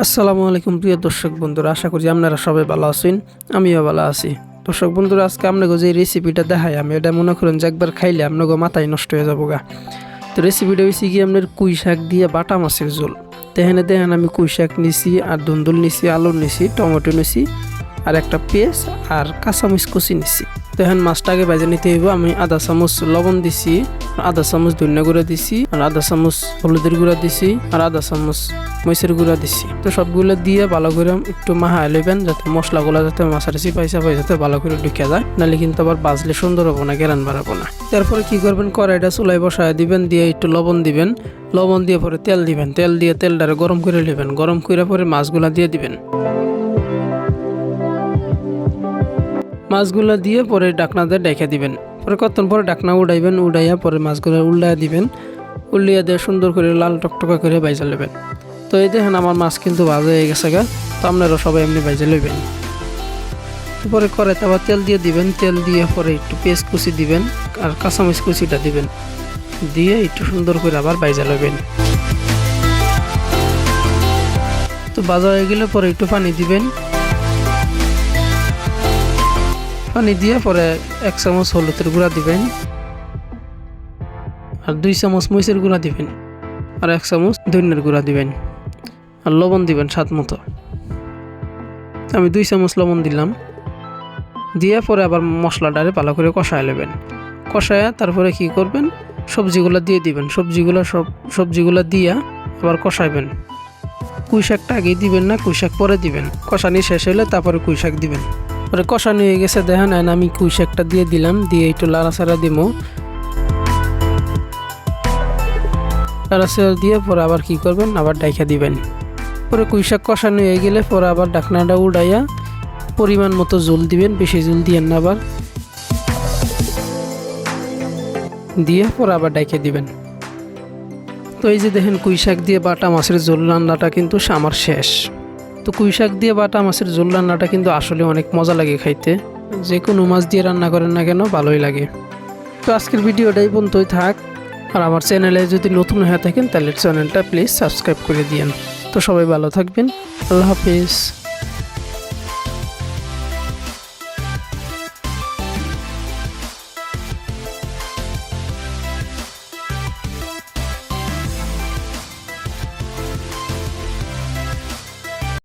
আসসালামু আলাইকুম প্রিয় দর্শক বন্ধুরা, আশা করি আপনারা সবাই ভালো আছেন, আমিও ভালো আছি। দর্শক বন্ধুরা, আজকে আপনাকে যে রেসিপিটা দেখাই, আমি এটা মনে করেন যে একবার খাইলে আপনাকে মাথায় নষ্ট হয়ে যাব গা। তো রেসিপিটা হয়েছে কি আপনার কুই শাক দিয়ে বাটা মাছের ঝোল। তেহানে দেখেন আমি কুই শাক নিছি, আর দুন্দুল নিছি আলু নিছি, টমেটো নিছি, আর একটা পেঁয়াজ, আর কাঁচামরিচ কুচি নিছি। দেখেন মাছটাকে ভেজে নিতে হইব। আমি আধা চামচ লবণ দিছি আধা চামচ ধনিয়া গুঁড়া দিছি, আর আধা চামচ হলুদের গুঁড়া দিছি, আর আধা চামচ মরিচের গুঁড়া দিছি। তো সবগুলো দিয়ে ভালো করে একটু মাহা লইবেন যাতে মশলাগুলো যাতে মাছের চিপাই চাপাই যাতে ভালো করে ঢুকে যায়। নাহলে কিন্তু আবার বাজলে সুন্দর হব না, গেরান বাড়াবো না। তারপরে কি করবেন? কড়াইটা চুলাই বসায় দিবেন, দিয়ে একটু লবণ দিবেন। লবণ দিয়ে পরে তেল দিবেন। তেল দিয়ে তেলটারে গরম করে নেবেন গরম করে পরে মাছগুলা দিয়ে দিবেন। মাছগুলো দিয়ে পরে ডাকনা দিয়ে ডেকে দিবেন। পরে কতক্ষণ পরে ডাকনা উড়াইবেন, উড়াইয়া পরে মাছগুলো উল্লাইয়া দিবেন। উল্লিয়া দিয়ে সুন্দর করে লাল টকটকা করে বাইজা নেবেন তো এই দেখেন আমার মাছ কিন্তু ভাজা হয়ে গেছে গা। তো আপনারা সবাই এমনি বাইজা লইবেন। পরে করে আবার তেল দিয়ে দিবেন। তেল দিয়ে পরে একটু পেঁয়াজ কুচি দিবেন আর কাঁচামরিচ কুচিটা দিবেন। দিয়ে একটু সুন্দর করে আবার বাইজা লইবেন। তো বাজা হয়ে গেলে পরে একটু পানি দিবেন। পানি দিয়ে পরে এক চামচ হলুদের গুঁড়া দিবেন। আর দুই চামচ মরিচের গুঁড়া দিবেন। আর এক চামচ ধনিয়ার গুঁড়া দিবেন। আর লবণ দিবেন স্বাদ মতো। আমি দুই চামচ লবণ দিলাম। দিয়ে পরে আবার মশলাটারে ভালো করে কষায় নেবেন। কষায় তারপরে কি করবেন? সবজিগুলো দিয়ে দিবেন। সবজিগুলো সব সবজিগুলো দিয়া আবার কষাইবেন। কুই শাকটা আগেই দিবেন না কুই শাক পরে দিবেন। কষানি শেষ হলে তারপরে কুই শাক দিবেন। পরে কষানি হয়ে গেছে, দেখেন আইন আমি কুই শাকটা দিয়ে দিলাম, দিয়ে একটু লাড়াচাড়া দিব। লাড়াচাড়া দিয়ে পরে আবার কি করবেন? আবার ডাইখা দিবেন। পরে কুই শাক কষানো হয়ে গেলে পরে আবার ডাকনাটা উড়াইয়া পরিমাণ মতো জল দিবেন, বেশি জল দিয়েন না আবার। দিয়ে পরে আবার ডাইকে দিবেন। তো এই যে দেখেন কুই শাক দিয়ে বাটা মাছের জল রান্নাটা কিন্তু আমার শেষ। তো কুই শাক দিয়ে বাটা মাছের ঝোল রান্নাটা কিন্তু আসলে অনেক মজা লাগে খাইতে। যে কোনো মাছ দিয়ে রান্না করেন না কেন, ভালোই লাগে। তো আজকের ভিডিওটাই বন্ধই থাক। আর আমার চ্যানেলে যদি নতুন হয়ে থাকেন, তাহলে চ্যানেলটা প্লিজ সাবস্ক্রাইব করে দিয়েন। তো সবাই ভালো থাকবেন। আল্লাহ হাফিজ।